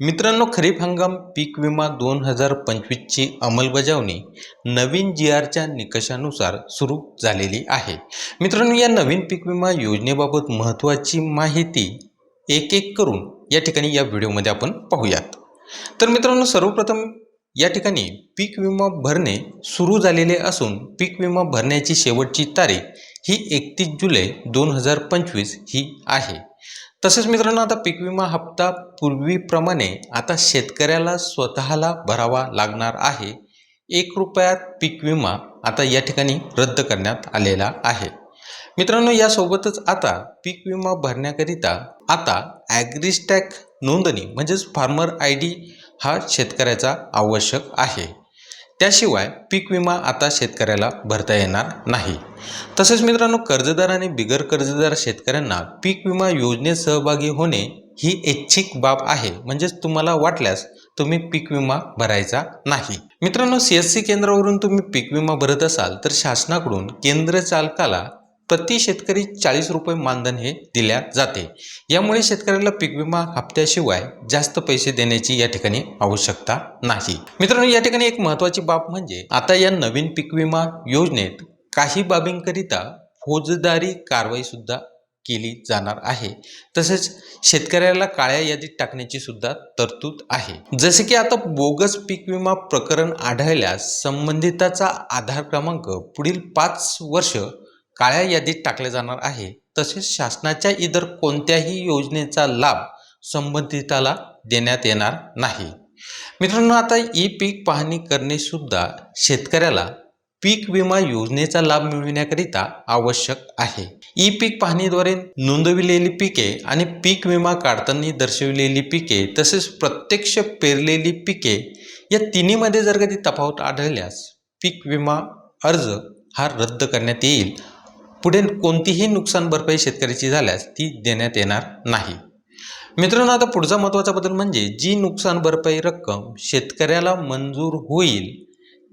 मित्रांनो खरीप हंगाम पीक विमा दोन हजार पंचवीसची अंमलबजावणी नवीन जी आरच्या निकषानुसार सुरू झालेली आहे. मित्रांनो या नवीन पीक विमा योजनेबाबत महत्त्वाची माहिती एक एक करून या ठिकाणी या व्हिडिओमध्ये आपण पाहूयात. तर मित्रांनो सर्वप्रथम या ठिकाणी पीक विमा भरणे सुरू झालेले असून पीक विमा भरण्याची शेवटची तारीख ही एकतीस जुलै दोन हजार पंचवीस ही आहे. तसेच मित्रांनो आता पीक विमा हप्ता पूर्वीप्रमाणे आता शेतकऱ्याला स्वतःला भरावा लागणार आहे. एक रुपयात पीक विमा आता या ठिकाणी रद्द करण्यात आलेला आहे. मित्रांनो यासोबतच आता पीक विमा भरण्याकरिता आता ॲग्रिस्टॅक नोंदणी म्हणजेच फार्मर आय डी हा शेतकऱ्याचा आवश्यक आहे. त्याशिवाय पीक विमा आता शेतकऱ्याला भरता येणार नाही. तसेच मित्रांनो कर्जदार आणि बिगर कर्जदार शेतकऱ्यांना पीक विमा योजनेत सहभागी होणे ही ऐच्छिक बाब आहे. म्हणजेच तुम्हाला वाटल्यास तुम्ही पीक विमा भरायचा नाही. मित्रांनो सी एस सी केंद्रावरून तुम्ही पीक विमा भरत असाल तर शासनाकडून केंद्र चालकाला प्रति शेतकरी चाळीस रुपये मानधन हे दिल्या जाते. यामुळे शेतकऱ्याला पीक विमा हप्त्याशिवाय जास्त पैसे देण्याची या ठिकाणी आवश्यकता नाही. मित्रांनो या ठिकाणी एक महत्त्वाची बाब म्हणजे आता या नवीन पीक विमा योजनेत काही बाबींकरिता फौजदारी कारवाई सुद्धा केली जाणार आहे. तसेच शेतकऱ्याला काळ्या यादीत टाकण्याची सुद्धा तरतूद आहे. जसे की आता बोगस पीक विमा प्रकरण आढळल्यास संबंधिताचा आधार क्रमांक पुढील पाच वर्ष काळ्या यादीत टाकले जाणार आहे. तसेच शासनाच्या इतर कोणत्याही योजनेचा लाभ संबंधिताला देण्यात येणार नाही. मित्रांनो आता ई पीक पाहणी करणे सुद्धा शेतकऱ्याला पीक विमा योजनेचा लाभ मिळविण्याकरिता आवश्यक आहे. ई पीक पाहणीद्वारे नोंदविलेली पिके आणि पीक विमा काढताना दर्शविलेली पिके तसेच प्रत्यक्ष पेरलेली पिके या तिन्हीमध्ये जर कधी तफावत आढळल्यास पीक विमा अर्ज हा रद्द करण्यात येईल. पुढे कोणतीही नुकसान भरपाई शेतकऱ्याची झाल्यास ती देण्यात येणार नाही. मित्रांनो आता पुढचा महत्त्वाचा बदल म्हणजे जी नुकसान भरपाई रक्कम शेतकऱ्याला मंजूर होईल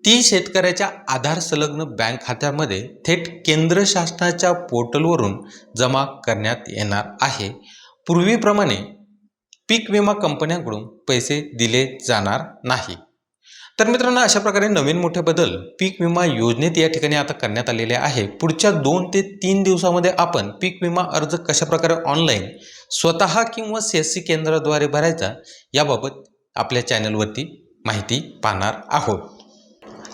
ती शेतकऱ्याच्या आधार संलग्न बँक खात्यामध्ये थेट केंद्र शासनाच्या पोर्टलवरून जमा करण्यात येणार आहे. पूर्वीप्रमाणे पीक विमा कंपन्यांकडून पैसे दिले जाणार नाही. तर मित्रांनो अशा प्रकारे नवीन मोठे बदल पीक विमा योजनेत या ठिकाणी आता करण्यात आलेले आहे. पुढच्या दोन ते तीन दिवसामध्ये आपण पीक विमा अर्ज कशा प्रकारे ऑनलाईन स्वतः किंवा सी एस सी केंद्राद्वारे भरायचा याबाबत आपल्या चॅनलवरती माहिती पाहणार आहोत.